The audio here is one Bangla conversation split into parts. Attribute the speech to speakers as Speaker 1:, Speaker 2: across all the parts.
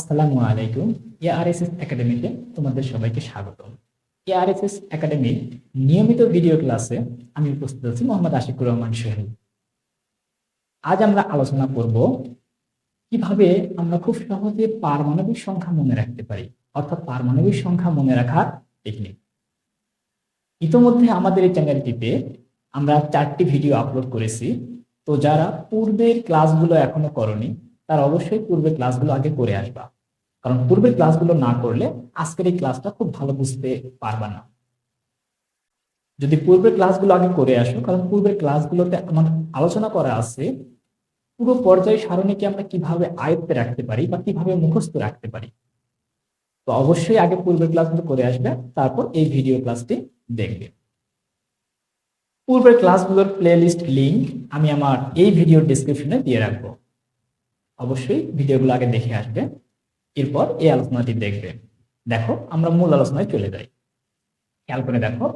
Speaker 1: আসসালামু আলাইকুম। এআরএসএস একাডেমিতে তোমাদের সবাইকে স্বাগতম। এআরএসএস একাডেমির নিয়মিত ভিডিও ক্লাসে আমি উপস্থিত আছি মোহাম্মদ আশিকুর রহমান সোহেল। আজ আমরা আলোচনা করব কীভাবে আমরা খুব সহজে পারমাণবিক সংখ্যা মনে রাখতে পারি, অর্থাৎ পারমাণবিক সংখ্যা মনে রাখার টেকনিক ইতোমধ্যে আমাদের এই চ্যানেলটিতে আমরা চারটি ভিডিও আপলোড করেছি। তো যারা পূর্বের ক্লাসগুলো এখনও করনি তার অবশ্যই পূর্বের ক্লাসগুলো আগে করে আসবা। কারণ পূর্বের ক্লাসগুলো না করলে আজকের এই ক্লাসটা খুব ভালো বুঝতে পারবা না। যদি পূর্বের ক্লাসগুলো আগে করে আসো, কারণ পূর্বের ক্লাসগুলোতে আমার আলোচনা করা আছে, পুরো পর্যায় সারণীকে আমরা কীভাবে আয়ত্তে রাখতে পারি বা কীভাবে মুখস্থ রাখতে পারি। তো অবশ্যই আগে পূর্বের ক্লাসগুলো করে আসবে, তারপর এই ভিডিও ক্লাসটি দেখবে। পূর্বের ক্লাসগুলোর প্লেলিস্ট লিঙ্ক আমি আমার এই ভিডিও ডিসক্রিপশনে দিয়ে রাখব। অবশ্যই ভিডিওগুলো আগে দেখে আসবে। এরপর এই আলোচনাটি দেখবে। দেখো, আমরা মূল আলোচনায় চলে যাই। খেয়াল করে দেখো,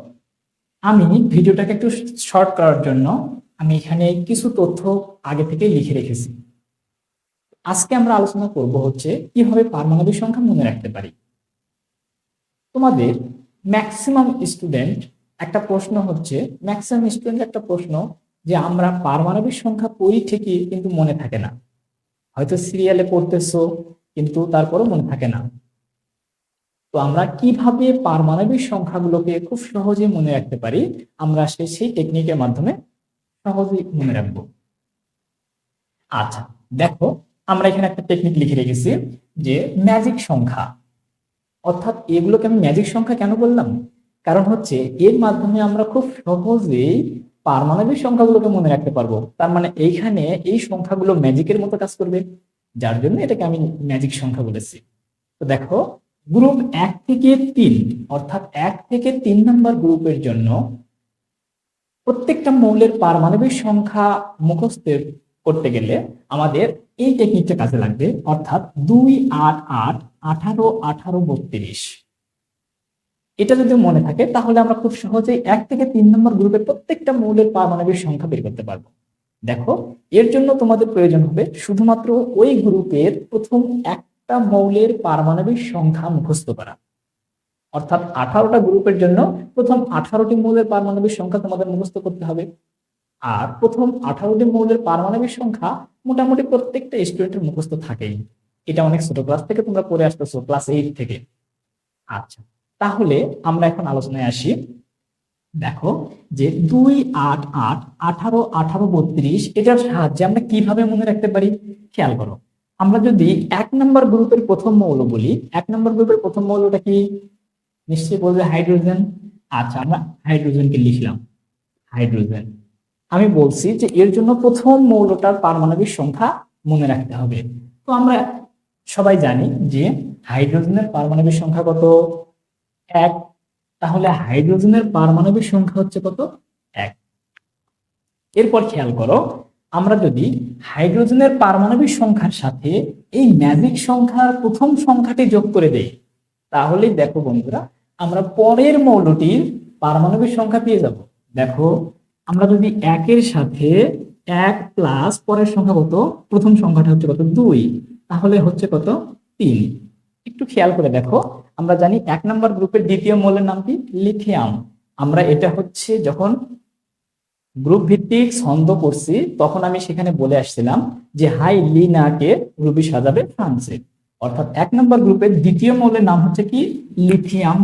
Speaker 1: আমি ভিডিওটাকে একটু শর্ট করার জন্য আমি এখানে কিছু তথ্য আগে থেকে লিখে রেখেছি। আজকে আমরা আলোচনা করব হচ্ছে কীভাবে পারমাণবিক সংখ্যা মনে রাখতে পারি। তোমাদের ম্যাক্সিমাম স্টুডেন্ট একটা প্রশ্ন হচ্ছে, ম্যাক্সিমাম স্টুডেন্ট একটা প্রশ্ন যে আমরা পারমাণবিক সংখ্যা পড়ি ঠিকই কিন্তু মনে থাকে না। হয়তো সিরিয়ালে পড়তেছো কিন্তু তারপরও মনে থাকে না। তো আমরা কীভাবে পারমাণবিক সংখ্যাগুলোকে খুব সহজে মনে রাখতে পারি, আমরা সে সেই টেকনিকের মাধ্যমে সহজেই মনে রাখব। আচ্ছা দেখো, আমরা এখানে একটা টেকনিক লিখে রেখেছি যে ম্যাজিক সংখ্যা। অর্থাৎ এগুলোকে আমি ম্যাজিক সংখ্যা কেন বললাম? কারণ হচ্ছে এর মাধ্যমে আমরা খুব সহজেই পারমাণবিক সংখ্যাগুলোকে মনে রাখতে পারব। তার মানে এইখানে এই সংখ্যাগুলো ম্যাজিকের মতো কাজ করবে, যার জন্য এটাকে আমি ম্যাজিক সংখ্যা বলেছি। তো দেখো গ্রুপ এক থেকে তিন, অর্থাৎ এক থেকে তিন নম্বর গ্রুপের জন্য প্রত্যেকটা মৌলের পারমাণবিক সংখ্যা মুখস্থের করতে গেলে আমাদের এই টেকনিকটা কাজে লাগবে, অর্থাৎ দুই আট আট, আঠারো আঠারো, বত্রিশ। এটা যদি মনে থাকে, তাহলে আমরা খুব সহজেই এক থেকে তিন নম্বর গ্রুপের প্রত্যেকটা মৌলের পারমাণবিক সংখ্যা বের করতে পারব। দেখো, এর জন্য তোমাদের প্রয়োজন হবে শুধুমাত্র ওই গ্রুপের প্রথম একটা মৌলের পারমাণবিক সংখ্যা মুখস্থ করা। অর্থাৎ আঠারোটা গ্রুপের জন্য প্রথম আঠারোটি মৌলের পারমাণবিক সংখ্যা তোমাদের মুখস্থ করতে হবে। আর প্রথম আঠারোটি মৌলের পারমাণবিক সংখ্যা মোটামুটি প্রত্যেকটা স্টুডেন্টের মুখস্থ থাকেই। এটা অনেক ছোট ক্লাস থেকে তোমরা পড়ে আসতেছো ক্লাস এইট থেকে। আচ্ছা। তাহলে আমরা এখন আলোচনায় আসি। দেখো যে দুই আট আট আঠারো আঠারো বত্রিশ এটার সাহায্যে আমরা কীভাবে মনে রাখতে পারি? খেয়াল করো। আমরা যদি এক নম্বর গ্রুপের প্রথম মৌল বলি, এক নম্বর গ্রুপের প্রথম মৌলটা কি? নিশ্চয়ই বলবে হাইড্রোজেন। আচ্ছা আমরা হাইড্রোজেনকে লিখলাম। হাইড্রোজেন। আমি বলছি যে এর জন্য প্রথম মৌলটার পারমাণবিক সংখ্যা মনে রাখতে হবে। তো আমরা সবাই জানি যে হাইড্রোজেনের পারমাণবিক সংখ্যা কত? এক, তাহলে হাইড্রোজেনের পারমাণবিক সংখ্যা হচ্ছে কত? এক। এরপর খেয়াল করো, আমরা যদি হাইড্রোজেনের পারমাণবিক সংখ্যার সাথে এই ম্যাজিক সংখ্যার প্রথম সংখ্যাটি যোগ করে দেই তাহলে দেখো বন্ধুরা, আমরা পরের মৌলটির পারমাণবিক সংখ্যা পেয়ে যাব। দেখো, আমরা যদি একের সাথে এক প্লাস পরের সংখ্যা কত? প্রথম সংখ্যাটা হচ্ছে কত? দুই। তাহলে হচ্ছে কত? তিন। একটু খেয়াল করে দেখো আমরা জানি এক নম্বর গ্রুপের দ্বিতীয় মৌলের নাম কি? লিথিয়াম। আমরা এটা হচ্ছে যখন গ্রুপ ভিত্তিক ছন্দ করছি, তখন আমি সেখানে বলে আসছিলাম যে, হাই লিনাকে রুবি সাজাবে ফ্রান্সে। অর্থাৎ এক নম্বর গ্রুপের দ্বিতীয় মৌলের নাম হচ্ছে কি? লিথিয়াম।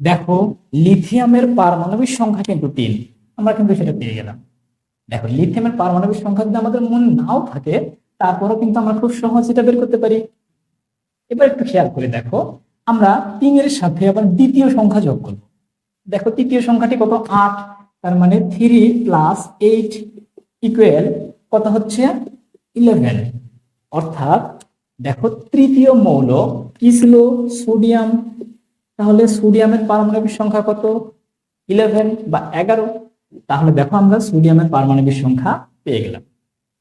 Speaker 1: দেখো, লিথিয়ামের পারমাণবিক সংখ্যা কিন্তু তিন। আমরা কিন্তু সেটা পেয়ে গেলাম। দেখো, লিথিয়ামের পারমাণবিক সংখ্যা যদি আমাদের মন নাও থাকে, তারপরও কিন্তু আমরা খুব সহজ এটা বের করতে পারি। এবার একটু খেয়াল করে দেখো আমরা তিনের সাথে আবার দ্বিতীয় সংখ্যা যোগ করব। দেখো তৃতীয় সংখ্যাটি কত? আট, তার মানে থ্রি প্লাস এইট ইকুয়াল কত হচ্ছে? ইলেভেন অর্থাৎ দেখো তৃতীয় মৌল কি ছিল? সোডিয়াম তাহলে সোডিয়ামের পারমাণবিক সংখ্যা কত? ইলেভেন বা এগারো। তাহলে দেখো আমরা সোডিয়ামের পারমাণবিক সংখ্যা পেয়ে গেলাম।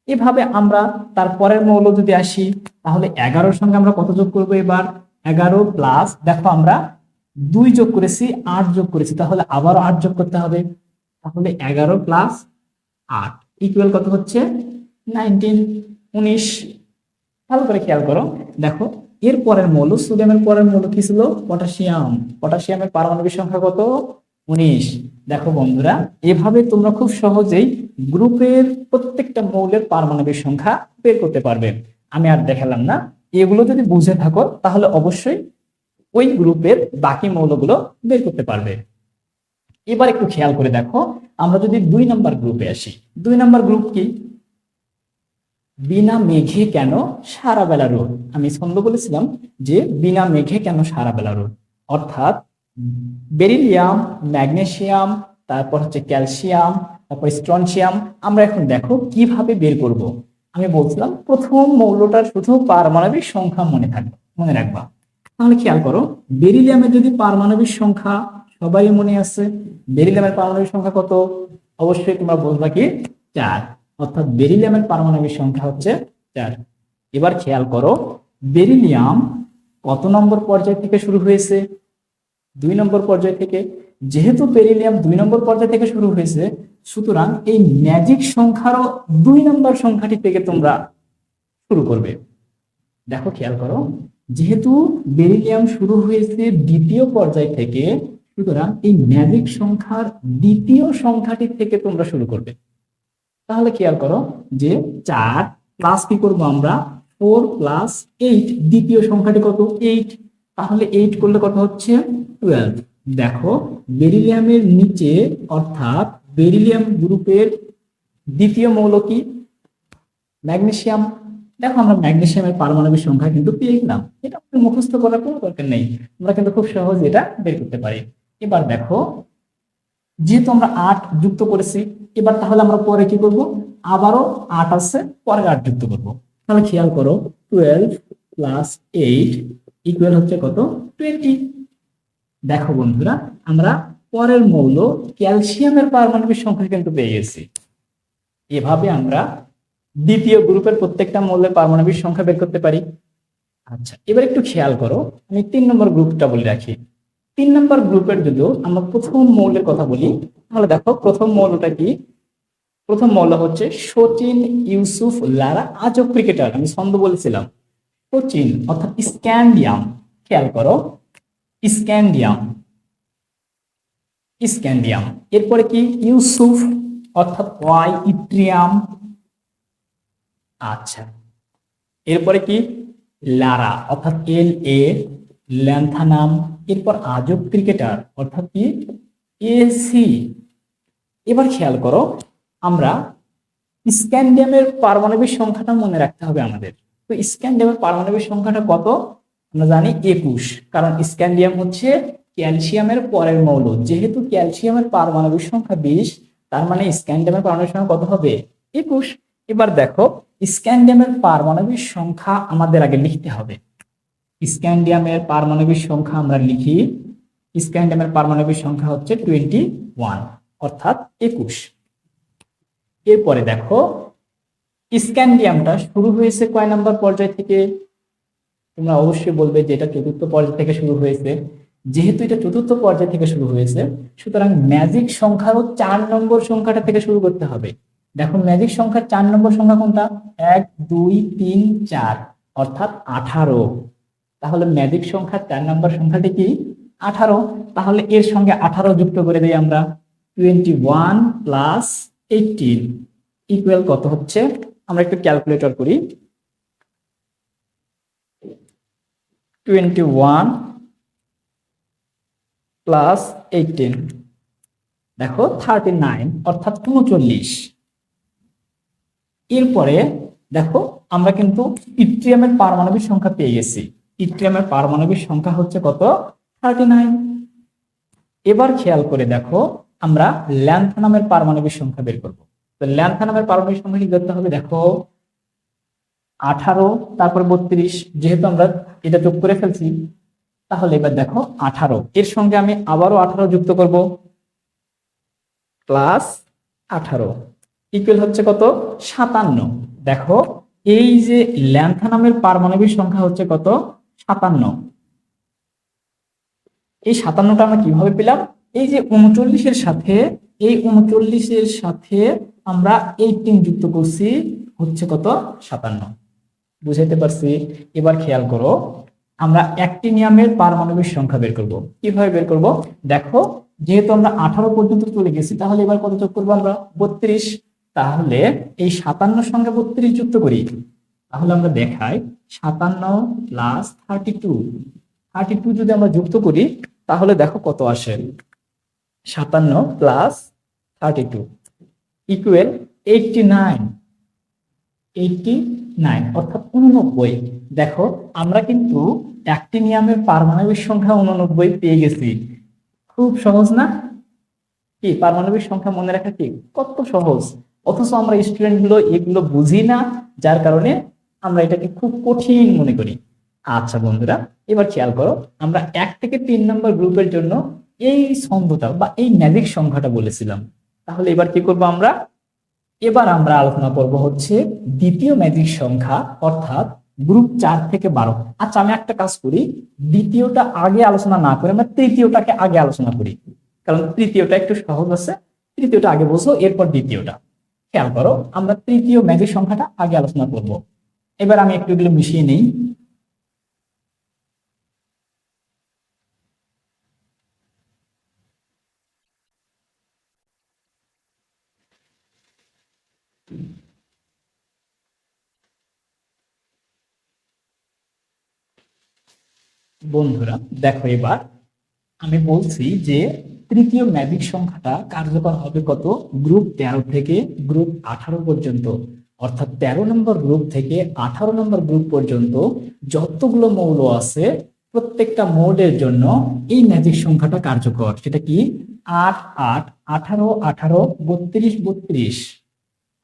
Speaker 1: এভাবে আমরা তার পরের মৌল যদি আসি, তাহলে এগারোর সঙ্গে আমরা কত যোগ করব এবার? এগারো প্লাস দেখো আমরা দুই যোগ করেছি, আট যোগ করেছি, তাহলে আবারও আট যোগ করতে হবে। তাহলে এগারো প্লাস আট ইকুয়াল কত হচ্ছে? নাইনটিন উনিশ। ভালো করে খেয়াল করো। দেখো, এর পরের মৌল সোডিয়ামের পরের মৌল কি ছিল? পটাশিয়াম পটাশিয়ামের পারমাণবিক সংখ্যা কত? উনিশ। দেখো বন্ধুরা, এভাবে তোমরা খুব সহজেই গ্রুপের প্রত্যেকটা মৌলের পারমাণবিক সংখ্যা বের করতে পারবে। আমি আর দেখালাম না। এগুলো যদি বুঝে থাকো, তাহলে অবশ্যই ওই গ্রুপের বাকি মৌলগুলো বের করতে পারবে। এবার একটু খেয়াল করে দেখো, আমরা যদি দুই নাম্বার গ্রুপে আসি, দুই নাম্বার গ্রুপ কি? বিনা মেঘে কেন সারা বেলা রোদ? আমি ছন্দ বলেছিলাম যে বিনা মেঘে কেন সারা বেলা রোদ? অর্থাৎ বেরিলিয়াম, ম্যাগনেসিয়াম, তারপর হচ্ছে ক্যালসিয়াম, তারপর স্ট্রনশিয়াম আমরা এখন দেখো কীভাবে বের করব। আমি বলছিলাম, প্রথম মৌলটার শুধু পারমাণবিক সংখ্যা মনে থাকবে, মনে রাখবা। তাহলে খেয়াল করো বেরিলিয়ামের যদি পারমাণবিক সংখ্যা সবাই মনে আছে, বেরিলিয়ামের পারমাণবিক সংখ্যা কত? অবশ্যই তোমরা বলবা কি চার। অর্থাৎ বেরিলিয়ামের পারমাণবিক সংখ্যা হচ্ছে চার। এবার খেয়াল করো, বেরিলিয়াম কত নম্বর পর্যায় থেকে শুরু হয়েছে? দুই নম্বর পর্যায় থেকে। যেহেতু বেরিলিয়াম দুই নম্বর পর্যায় থেকে শুরু হয়েছে সুতরাং এই ম্যাজিক সংখ্যারও দুই নম্বর সংখ্যাটি থেকে তোমরা শুরু করবে। দেখো, খেয়াল করো, যেহেতু বেরিলিয়াম শুরু হয়েছে দ্বিতীয় পর্যায় থেকে, সুতরাং এই ম্যাজিক সংখ্যার দ্বিতীয় সংখ্যাটি থেকে তোমরা শুরু করবে। তাহলে খেয়াল করো যে চার প্লাস কি করব আমরা? ফোর প্লাস এইট দ্বিতীয় সংখ্যাটি কত? এইট তাহলে এইট করলে কত হচ্ছে? টুয়েলভ দেখো, বেরিলিয়ামের নিচে, অর্থাৎ বেরিলিয়াম গ্রুপের দ্বিতীয় মৌল কি? ম্যাগনেসিয়াম। দেখো, আমরা ম্যাগনেসিয়ামের পারমাণবিক সংখ্যা কিন্তু পেয়ে গেলাম। এটা মুখস্থ করার কোনো দরকার নেই। আমরা কিন্তু খুব সহজ এটা বের করতে পারি। এবার দেখো, যেহেতু আমরা আট যুক্ত করেছি, এবার তাহলে আমরা পরে কি করব? আবারও আট আছে, পরে আট যুক্ত করব। তাহলে খেয়াল করো টুয়েলভ প্লাস এইট ইকুয়াল হচ্ছে কত? টোয়েন্টি দেখো বন্ধুরা, আমরা পরের মৌল ক্যালসিয়ামের পারমাণবিক সংখ্যা কিন্তু পেয়ে গেছি। এভাবে আমরা দ্বিতীয় গ্রুপের প্রত্যেকটা মৌলের পারমাণবিক সংখ্যা বের করতে পারি। আচ্ছা এবার একটু খেয়াল করো, আমি তিন নম্বর গ্রুপটা বলে রাখি। তিন নম্বর গ্রুপের যদি আমরা প্রথম মৌলের কথা বলি, তাহলে দেখো প্রথম মৌলটা কি? প্রথম মৌল হচ্ছে সচিন ইউসুফ লারা আজব ক্রিকেটার, আমি ছন্দ বলেছিলাম। সচিন, অর্থাৎ স্ক্যান্ডিয়াম, খেয়াল করো। স্ক্যান্ডিয়াম। স্ক্যান্ডিয়াম এরপরে কি? ইউসুফ, অর্থাৎ ওয়াই, ইট্রিয়াম। আচ্ছা। এরপরে কি? লারা, অর্থাৎ এল এ, ল্যান্থানাম। এরপর আজব ক্রিকেটার, অর্থাৎ কি? এসি এবার খেয়াল করো, আমরা স্ক্যান্ডিয়ামের পারমাণবিক সংখ্যাটা মনে রাখতে হবে আমাদের। তো স্ক্যান্ডিয়ামের পারমাণবিক সংখ্যাটা কত? আমরা জানি একুশ, কারণ স্ক্যান্ডিয়াম হচ্ছে ক্যালসিয়ামের পরের মৌল। যেহেতু ক্যালসিয়ামের পারমাণবিক সংখ্যা বিশ, তার মানে স্ক্যান্ডিয়ামের পারমাণবিক সংখ্যা কত হবে? একুশ। এবার দেখো স্ক্যান্ডিয়ামের পারমাণবিক সংখ্যা আমাদের আগে লিখতে হবে। স্ক্যান্ডিয়ামের পারমাণবিক সংখ্যা আমরা লিখি। স্ক্যান্ডিয়ামের পারমাণবিক সংখ্যা হচ্ছে টোয়েন্টি ওয়ান, অর্থাৎ একুশ। এরপরে দেখো, স্ক্যান্ডিয়ামটা শুরু হয়েছে কয় নাম্বার পর্যায় থেকে? তোমরা অবশ্যই বলবে যে এটা চতুর্থ পর্যায় থেকে শুরু হয়েছে। যেহেতু এটা চতুর্থ পর্যায় থেকে শুরু হয়েছে, সুতরাং ম্যাজিক সংখ্যারও চার নম্বর সংখ্যাটা থেকে শুরু করতে হবে। দেখো ম্যাজিক সংখ্যার চার নম্বর সংখ্যা কোনটা? এক, দুই, তিন, চার, অর্থাৎ আঠারো। তাহলে ম্যাজিক সংখ্যার চার নম্বর সংখ্যাটি কি? আঠারো। তাহলে এর সঙ্গে আঠারো যুক্ত করে দিই আমরা। Twenty one plus eighteen equal কত হচ্ছে? আমরা একটু ক্যালকুলেটর করি। টোয়েন্টি ওয়ান প্লাস এইটিন দেখো থার্টি নাইন অর্থাৎ উনচল্লিশ। এরপরে দেখো আমরা কিন্তু ইট্রিয়ামের পারমাণবিক সংখ্যা পেয়ে গেছি। ইট্রিয়ামের পারমাণবিক সংখ্যা হচ্ছে কত? থার্টি নাইন এবার খেয়াল করে দেখো আমরা ল্যান্থানামের পারমাণবিক সংখ্যা বের করব। তো ল্যান্থানামের পারমাণবিক সংখ্যা কি করতে হবে? দেখো আঠারো, তারপর বত্রিশ, যেহেতু আমরা এটা যোগ করে ফেলছি তাহলে এবার দেখো আঠারো। এর সঙ্গে আমি আবারও আঠারো যুক্ত করব। প্লাস আঠারো। ইকুয়াল হচ্ছে কত? সাতান্ন। দেখো, এই যে ল্যান্থানামের পারমাণবিক সংখ্যা হচ্ছে কত? সাতান্ন। এই সাতান্নটা আমরা কীভাবে পেলাম? এই যে উনচল্লিশের সাথে, এই উনচল্লিশের সাথে আমরা এইটিন যুক্ত করছি, হচ্ছে কত? সাতান্ন। বুঝাইতে পারছি? এবার খেয়াল করো আমরা অ্যাক্টিনিয়ামের পারমাণবিক সংখ্যা বের করব। কীভাবে বের করব? দেখো, যেহেতু আমরা আঠারো পর্যন্ত চলে গেছি, তাহলে এবার কত যোগ করব আমরা? বত্রিশ। তাহলে এই সাতান্নর সঙ্গে বত্রিশ যুক্ত করি তাহলে আমরা দেখাই, সাতান্ন plus thirty two thirty two যদি আমরা যুক্ত করি, তাহলে দেখো কত আসে? সাতান্ন plus thirty two equal eighty nine eighty nine অর্থাৎ উননব্বই। দেখো, আমরা কিন্তু অ্যাক্টিনিয়ামের পারমাণবিক সংখ্যা উননব্বই পেয়ে গেছি। খুব সহজ না? কি, পারমাণবিক সংখ্যা মনে রাখা কি? কত সহজ। অথচ আমরা স্টুডেন্টগুলো এগুলো বুঝি না, যার কারণে আমরা এটাকে খুব কঠিন মনে করি। আচ্ছা বন্ধুরা, এবার খেয়াল করো, আমরা এক থেকে তিন নম্বর গ্রুপের জন্য এই ছন্দটা বা এই ম্যাজিক সংখ্যাটা বলেছিলাম। তাহলে এবার কি করব আমরা? এবার আমরা আলোচনা করব হচ্ছে দ্বিতীয় ম্যাজিক সংখ্যা, অর্থাৎ গ্রুপ চার থেকে বারো। আচ্ছা আমি একটা কাজ করি, দ্বিতীয়টা আগে আলোচনা না করে আমরা তৃতীয়টাকে আগে আলোচনা করি। কারণ তৃতীয়টা একটু সহজ আছে, তৃতীয়টা আগে বুঝো এরপর দ্বিতীয়টা। খেয়াল করো, আমরা তৃতীয় ম্যাগের সংখ্যাটা আগে আলোচনা করব। এবার আমি একটু এগুলো মিশিয়ে নিই। বন্ধুরা, দেখো এবার আমি বলছি যে তৃতীয় ম্যাজিক সংখ্যাটা কার্যকর হবে কত? গ্রুপ তেরো থেকে গ্রুপ আঠারো পর্যন্ত। অর্থাৎ তেরো নম্বর গ্রুপ থেকে আঠারো নম্বর গ্রুপ পর্যন্ত যতগুলো মৌল আছে প্রত্যেকটা মৌলের জন্য এই ম্যাজিক সংখ্যাটা কার্যকর। সেটা কি? আট আট, আঠারো আঠারো, বত্রিশ বত্রিশ।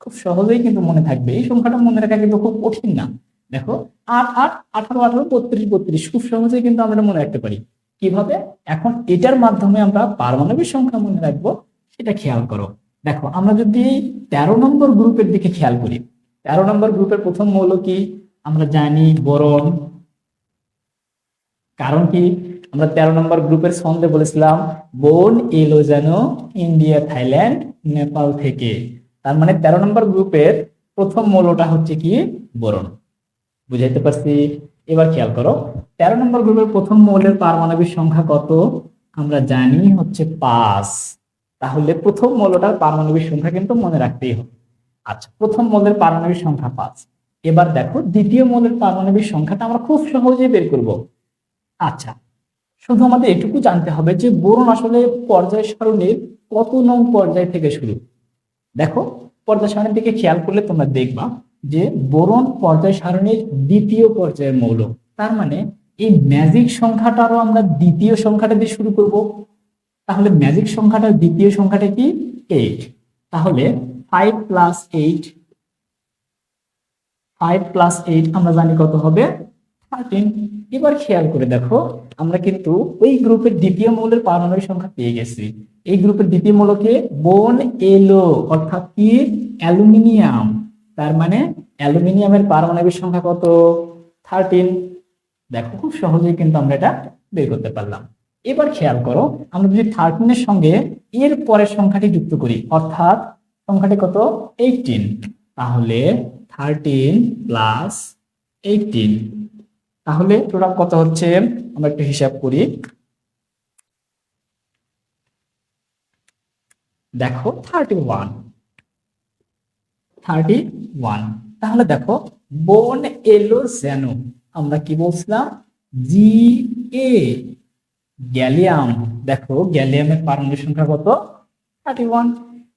Speaker 1: খুব সহজেই কিন্তু মনে থাকবে। এই সংখ্যাটা মনে রাখা কিন্তু খুব কঠিন না। দেখো, আট আট, আঠারো আঠারো, বত্রিশ বত্রিশ। খুব সহজেই কিন্তু আমরা মনে রাখতে পারি। কীভাবে? এখন এটার মাধ্যমে আমরা পারমাণবিক সংখ্যা মনে রাখব, সেটা খেয়াল করো। দেখো, আমরা যদি তেরো নম্বর গ্রুপের দিকে খেয়াল করি, তেরো নম্বর গ্রুপের প্রথম মৌল কি? আমরা জানি বরণ। কারণ কি? আমরা তেরো নম্বর গ্রুপের ছন্দে বলেছিলাম, বোন এলো যেন ইন্ডিয়া, থাইল্যান্ড, নেপাল থেকে। তার মানে তেরো নম্বর গ্রুপের প্রথম মৌলটা হচ্ছে কি? বোরন বুঝাইতে পারছি। এবার খেয়াল করো, তেরো নম্বর গ্রুপের প্রথম মৌলের পারমাণবিক সংখ্যা কত? আমরা জানি হচ্ছে পাঁচ। তাহলে প্রথম মৌলটার পারমাণবিক সংখ্যা কিন্তু মনে রাখতেই হবে। আচ্ছা প্রথম মৌলের পারমাণবিক সংখ্যা পাঁচ। এবার দেখো, দ্বিতীয় মৌলের পারমাণবিক সংখ্যাটা আমরা খুব সহজে বের করব। আচ্ছা শুধু আমাদের এটুকু জানতে হবে যে বোরন আসলে পর্যায় সারণীর কত নং পর্যায় থেকে শুরু। দেখো, পর্যায় সারণীর দিকে খেয়াল করলে তোমরা দেখবা যে বোরন পর্যায় সারণীর দ্বিতীয় পর্যায়ের মৌল। তার মানে এই ম্যাজিক সংখ্যাটারও আমরা দ্বিতীয় সংখ্যাটা দিয়ে শুরু করব। তাহলে ম্যাজিক সংখ্যাটার দ্বিতীয় সংখ্যাটা কি? এইট তাহলে five plus eight five plus eight আমরা জানি কত হবে? থার্টিন এবার খেয়াল করে দেখো, আমরা কিন্তু ওই গ্রুপের দ্বিতীয় মৌলের পারমাণবিক সংখ্যা পেয়ে গেছি। এই গ্রুপের দ্বিতীয় মৌলকে বোন এলো, অর্থাৎ কি? অ্যালুমিনিয়াম। তার মানে অ্যালুমিনিয়ামের পারমাণবিক সংখ্যা কত? থার্টিন দেখো, খুব সহজেই কিন্তু আমরা এটা বের করতে পারলাম। এবার খেয়াল করো, আমরা যদি থার্টিনের সঙ্গে এর পরের সংখ্যাটি যুক্ত করি, অর্থাৎ সংখ্যাটি কত? এইটিন তাহলে থার্টিন প্লাস এইটিন তাহলে টোটাল কত হচ্ছে? আমরা একটু হিসাব করি। দেখো থার্টি ওয়ান থার্টি ওয়ান। তাহলে দেখো, বোন এলো যেন। আমরা কি বলছিলাম? G A gallium. দেখো, গ্যালিয়ামের পারমাণবিক সংখ্যা কত? Thirty one.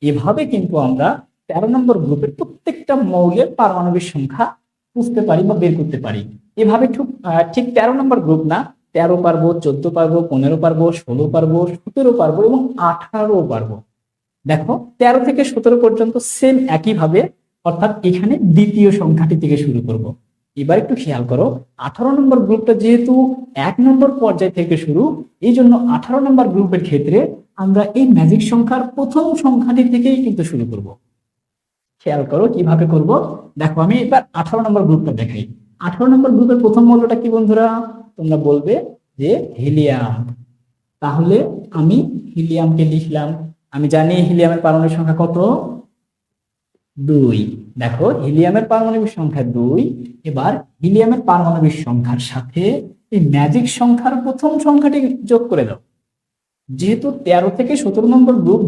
Speaker 1: এভাবে কিন্তু আমরা তেরো নম্বর গ্রুপের প্রত্যেকটা মৌলের পারমাণবিক সংখ্যা বুঝতে পারি বা বের করতে পারি। এভাবে ঠিক ঠিক তেরো নম্বর গ্রুপ না, তেরো পারব, চোদ্দ পারব, পনেরো পারব, ষোলো পারব, সতেরো পারব এবং আঠারো পারব। দেখো, তেরো থেকে সতেরো পর্যন্ত সেম একইভাবে অর্থাৎ এখানে দ্বিতীয় সংখ্যাটি থেকে শুরু করব। এবার একটু খেয়াল করো, আঠারো নম্বর গ্রুপটা যেহেতু এক নম্বর পর্যায় থেকে শুরু এই জন্য আঠারো নম্বর গ্রুপের ক্ষেত্রে আমরা এই ম্যাজিক সংখ্যার প্রথম সংখ্যাটি থেকেই কিন্তু শুরু করব। খেয়াল করো কীভাবে করব? দেখো আমি এবার আঠারো নম্বর গ্রুপটা দেখাই। আঠারো নম্বর গ্রুপের প্রথম মূল্যটা কি বন্ধুরা? তোমরা বলবে যে হিলিয়াম। তাহলে আমি হিলিয়ামকে লিখলাম। আমি জানি হিলিয়ামের পারমাণবিক সংখ্যা কত? দুই। দেখো, হিলিয়ামের পারমাণবিক সংখ্যা দুই। এবার হিলিয়ামের পারমাণবিক সংখ্যার সাথে এই ম্যাজিক সংখ্যার প্রথম সংখ্যাটি যোগ করে দাও। যেহেতু তেরো থেকে সতেরো নম্বর গ্রুপ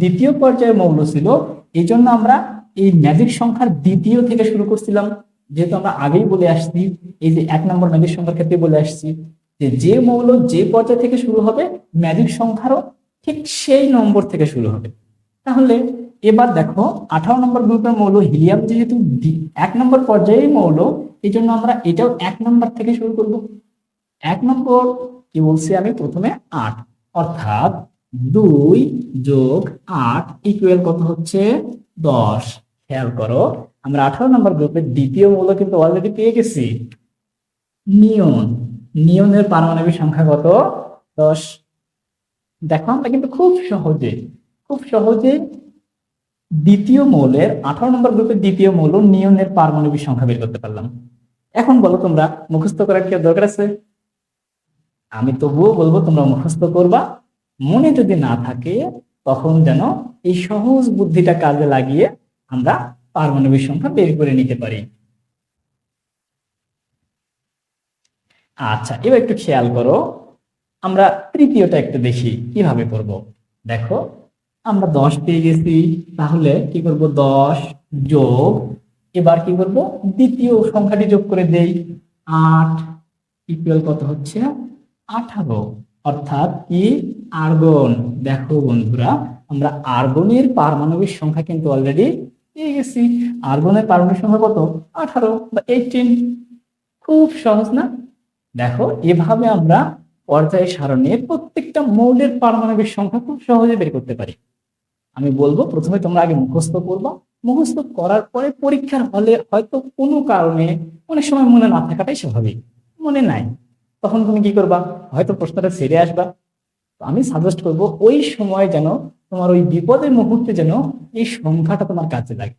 Speaker 1: দ্বিতীয় পর্যায়ে মৌল ছিল এই জন্য আমরা এই ম্যাজিক সংখ্যার দ্বিতীয় থেকে শুরু করছিলাম। যেহেতু আমরা আগেই বলে আসছি, এই যে এক নম্বর ম্যাজিক সংখ্যার ক্ষেত্রে বলে আসছি, যে যে মৌল যে পর্যায় থেকে শুরু হবে, ম্যাজিক সংখ্যারও ঠিক সেই নম্বর থেকে শুরু হবে। তাহলে এবার দেখো, আঠারো নম্বর গ্রুপের মৌল হিলিয়াম যেহেতু এক নম্বর পর্যায়ে মৌল এই জন্য আমরা এটাও এক নম্বর থেকে শুরু করব। এক নম্বর, কি বলছি আমি? প্রথমে আট। অর্থাৎ দুই যোগ আট ইকুয়াল কত হচ্ছে? দশ। খেয়াল করো, আমরা আঠারো নম্বর গ্রুপের দ্বিতীয় মৌল কিন্তু অলরেডি পেয়ে গেছি। নিয়ন। নিয়নের পারমাণবিক সংখ্যা কত? দশ। দেখো, আমরা কিন্তু খুব সহজে খুব সহজে দ্বিতীয় মৌলের, আঠারো নম্বর গ্রুপের দ্বিতীয় মৌল নিয়নের পারমাণবিক সংখ্যা বের করতে পারলাম। এখন বলো তোমরা, মুখস্থ করার কি দরকার আছে? আমি তবুও বলব, তোমরা মুখস্থ করবা। মনে যদি না থাকে, তখন যেন এই সহজ বুদ্ধিটা কাজে লাগিয়ে আমরা পারমাণবিক সংখ্যা বের করে নিতে পারি। আচ্ছা এবার একটু খেয়াল করো। আমরা তৃতীয়টা একটু দেখি, কীভাবে করব? দেখো আমরা দশ পেয়ে গেছি, তাহলে কি করব? দশ যোগ, এবার কি করব? দ্বিতীয় সংখ্যাটি যোগ করে দেই। আট ইকুয়াল কত হচ্ছে? আঠারো। অর্থাৎ কি? আর্গন। দেখো বন্ধুরা, আমরা আর্গনের পারমাণবিক সংখ্যা কিন্তু অলরেডি পেয়ে গেছি। আর্গনের পারমাণবিক সংখ্যা কত? আঠারো বা এইটিন খুব সহজ না? দেখো, এভাবে আমরা পর্যায় সারণীর প্রত্যেকটা মৌলের পারমাণবিক সংখ্যা খুব সহজে বের করতে পারি। আমি বলব, প্রথমে তোমরা আগে মুখস্থ করবা। মুখস্থ করার পরে পরীক্ষার হলে হয়তো কোনো কারণে অনেক সময় মনে না থাকাটাই স্বাভাবিক। মনে নাই। তখন তুমি কি করবা? হয়তো প্রশ্নটা সেরে আসবা। আমি সাজেস্ট করব, ওই সময় যেন তোমার ওই বিপদের মুহূর্তে যেন এই সংখ্যাটা তোমার কাজে লাগে।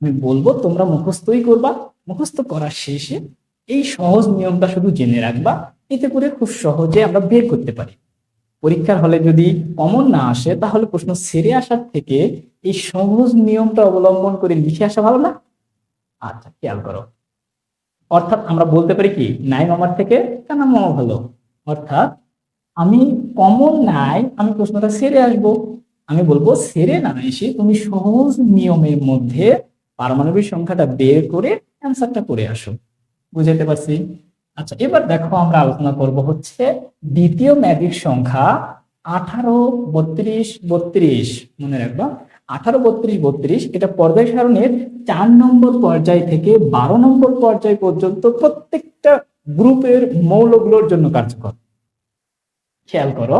Speaker 1: আমি বলব, তোমরা মুখস্থই করবা। মুখস্থ করার শেষে এই সহজ নিয়মটা শুধু জেনে রাখবা। এতে করে খুব সহজে আমরা বের করতে পারি। পরীক্ষার হলে যদি কমন না আসে, তাহলে প্রশ্ন সেরে আসার থেকে এই সহজ নিয়মটা অবলম্বন করে লিখে আসা ভালো না? আচ্ছা খেয়াল করো। অর্থাৎ আমরা বলতে পারি কি নাই মামার থেকে কেন মামা ভালো অর্থাৎ আমি কমন নাই, আমি প্রশ্নটা সেরে আসব। আমি বলব সেরে না, এসে তুমি সহজ নিয়মের মধ্যে পারমাণবিক সংখ্যাটা বের করে অ্যান্সারটা করে আসো। বুঝাইতে পারছি? আচ্ছা এবার দেখো আমরা আলোচনা করব হচ্ছে দ্বিতীয় ম্যাজিক সংখ্যা আঠারো বত্রিশ বত্রিশ, মনে রাখবা। আঠারো বত্রিশ বত্রিশ, এটা পর্যায় সারণের চার নম্বর পর্যায় থেকে বারো নম্বর পর্যায় পর্যন্ত প্রত্যেকটা গ্রুপের মৌলগুলোর জন্য কার্যকর। খেয়াল করো,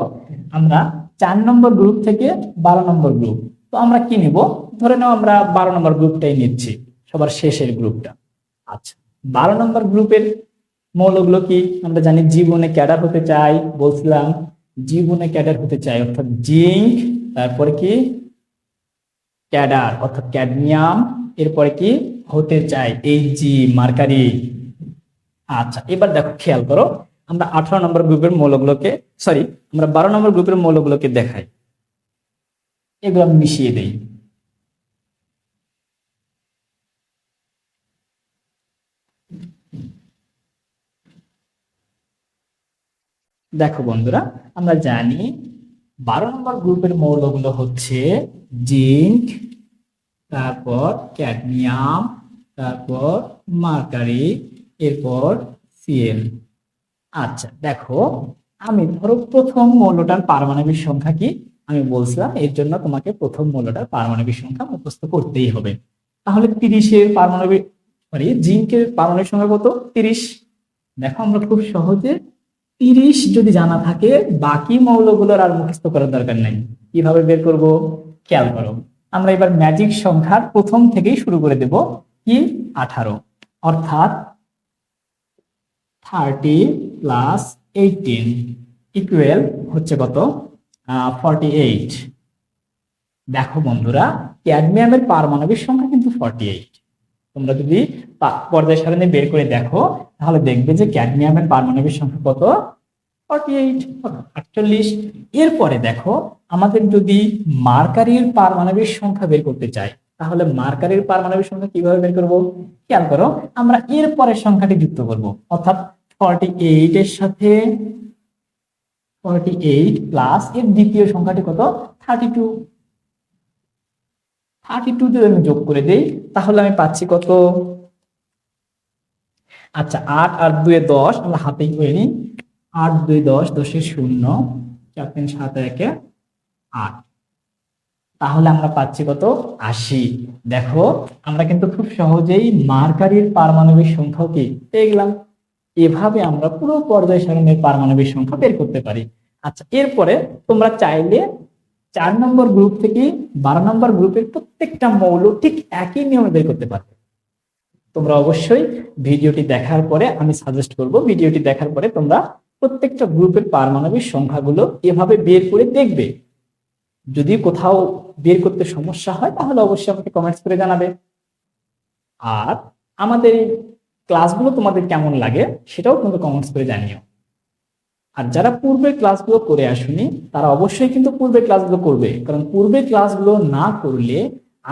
Speaker 1: আমরা চার নম্বর গ্রুপ থেকে বারো নম্বর গ্রুপ। তো আমরা কি নিব? ধরে নাও আমরা বারো নম্বর গ্রুপটাই নিচ্ছি, সবার শেষের গ্রুপটা। আচ্ছা বারো নম্বর গ্রুপের মৌলগুলো কি? আমরা জানি জীবনে ক্যাডার হতে চাই, বলছিলাম জীবনে ক্যাডার হতে চাই, অর্থাৎ জিঙ্ক, তারপরে কি? ক্যাডার, অর্থাৎ ক্যাডমিয়াম, এরপরে কি? হতে চাই এই জি মার্কারি। আচ্ছা এবার দেখো, খেয়াল করো, আমরা আঠারো নম্বর গ্রুপের মৌলগুলোকে সরি আমরা বারো নম্বর গ্রুপের মৌলগুলোকে দেখাই। এগুলো মিশিয়ে দেই। দেখো বন্ধুরা, আমরা জানি বারো নম্বর গ্রুপের মৌলগুলো হচ্ছে জিঙ্ক, তারপর ক্যাডমিয়াম, তারপর মার্কারি, এরপর সিএল। আচ্ছা দেখো, আমি ধরো প্রথম মৌলটার পারমাণবিক সংখ্যা কি? আমি বলছিলাম, এর জন্য তোমাকে প্রথম মৌলটার পারমাণবিক সংখ্যা মুখস্থ করতেই হবে। তাহলে তিরিশের পারমাণবিক সরি জিঙ্কের পারমাণবিক সংখ্যা কত? তিরিশ। দেখো, আমরা খুব সহজে তিরিশ যদি জানা থাকে, বাকি মৌলগুলোর আর মুখস্থ করার দরকার নাই। কীভাবে বের করব? খেয়াল করো। আমরা এবার ম্যাজিক সংখ্যার প্রথম থেকেই শুরু করে দেব কি? আঠারো। অর্থাৎ থার্টি প্লাস এইটিন ইকুয়েল হচ্ছে কত? ফর্টি এইট দেখো বন্ধুরা ক্যাডমিয়ামের পারমাণবিক সংখ্যা কিন্তু ফর্টি এইট তোমরা যদি পর্যায় সারণী বের করে দেখো তাহলে দেখবে যে ক্যাডমিয়ামের পারমাণবিক সংখ্যা কত? ফর্টি এইট আটচল্লিশ। এরপরে দেখো, আমাদের যদি মার্কারির পারমাণবিক সংখ্যা বের করতে চাই, তাহলে মার্কারির পারমাণবিক সংখ্যা কীভাবে বের করব? খেয়াল করো, আমরা এর পরের সংখ্যাটি যুক্ত করব। অর্থাৎ ফর্টি এইট এর সাথে ফর্টি এইট প্লাস এর দ্বিতীয় সংখ্যাটি কত? থার্টি টু থার্টি টু যদি আমি যোগ করে দেই, তাহলে আমি পাচ্ছি কত? আচ্ছা আট আর দুয়ে দশ, আমরা হাতেই করে নিই। আট দুই দশ, দশের শূন্য, চার, তিন, সাত, একে আট। তাহলে আমরা পাচ্ছি কত? আশি। দেখো, আমরা কিন্তু খুব সহজেই মার্কারির পারমাণবিক সংখ্যাও কি? পেয়ে গেলাম। এভাবে আমরা পুরো পর্যায় সারণীর পারমাণবিক সংখ্যা বের করতে পারি। আচ্ছা এরপরে তোমরা চাইলে চার নম্বর গ্রুপ থেকে বারো নম্বর গ্রুপের প্রত্যেকটা মৌল ঠিক একই নিয়মে বের করতে পারবে। তোমরা অবশ্যই ভিডিওটি দেখার পরে আমি সাজেস্ট করব, ভিডিওটি দেখার পরে তোমরা প্রত্যেকটা গ্রুপের পারমাণবিক সংখ্যাগুলো এভাবে বের করে দেখবে। যদি কোথাও বের করতে সমস্যা হয়, তাহলে অবশ্যই আমাকে কমেন্টস করে জানাবে। আর আমাদের ক্লাসগুলো তোমাদের কেমন লাগে, সেটাও কিন্তু কমেন্টস করে জানিও। আর যারা পূর্বের ক্লাসগুলো করে আসুনি, তারা অবশ্যই কিন্তু পূর্বের ক্লাসগুলো করবে। কারণ পূর্বের ক্লাসগুলো না করলে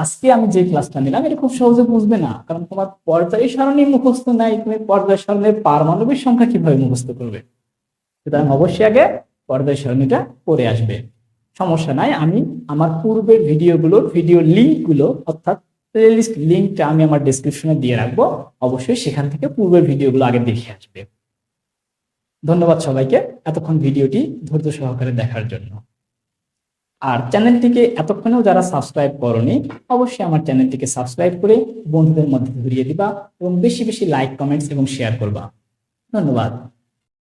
Speaker 1: আজকে আমি যে ক্লাসটা নিলাম, এটা খুব সহজে বুঝবে না। কারণ তোমার পর্যায় সারণী মুখস্থ নাই, তুমি পর্যায় সারণীর পারমাণবিক সংখ্যা কীভাবে মুখস্থ করবে? সুতরাং অবশ্যই আগে পর্যায় সারণীটা করে আসবে। সমস্যা নাই, আমি আমার পূর্বের ভিডিওগুলোর ভিডিও লিঙ্কগুলো অর্থাৎ প্লেলিস্ট লিঙ্কটা আমি আমার ডেসক্রিপশনে দিয়ে রাখব। অবশ্যই সেখান থেকে পূর্বের ভিডিওগুলো আগে দেখে আসবে। ধন্যবাদ সবাইকে এতক্ষণ ভিডিওটি ধৈর্য সহকারে দেখার জন্য। আর চ্যানেলটিকে এতক্ষণেও যারা সাবস্ক্রাইব করনি, অবশ্যই আমার চ্যানেলটিকে সাবস্ক্রাইব করে বন্ধুদের মধ্যে ঘুরিয়ে দিবা এবং বেশি বেশি লাইক কমেন্টস এবং শেয়ার করবা। ধন্যবাদ।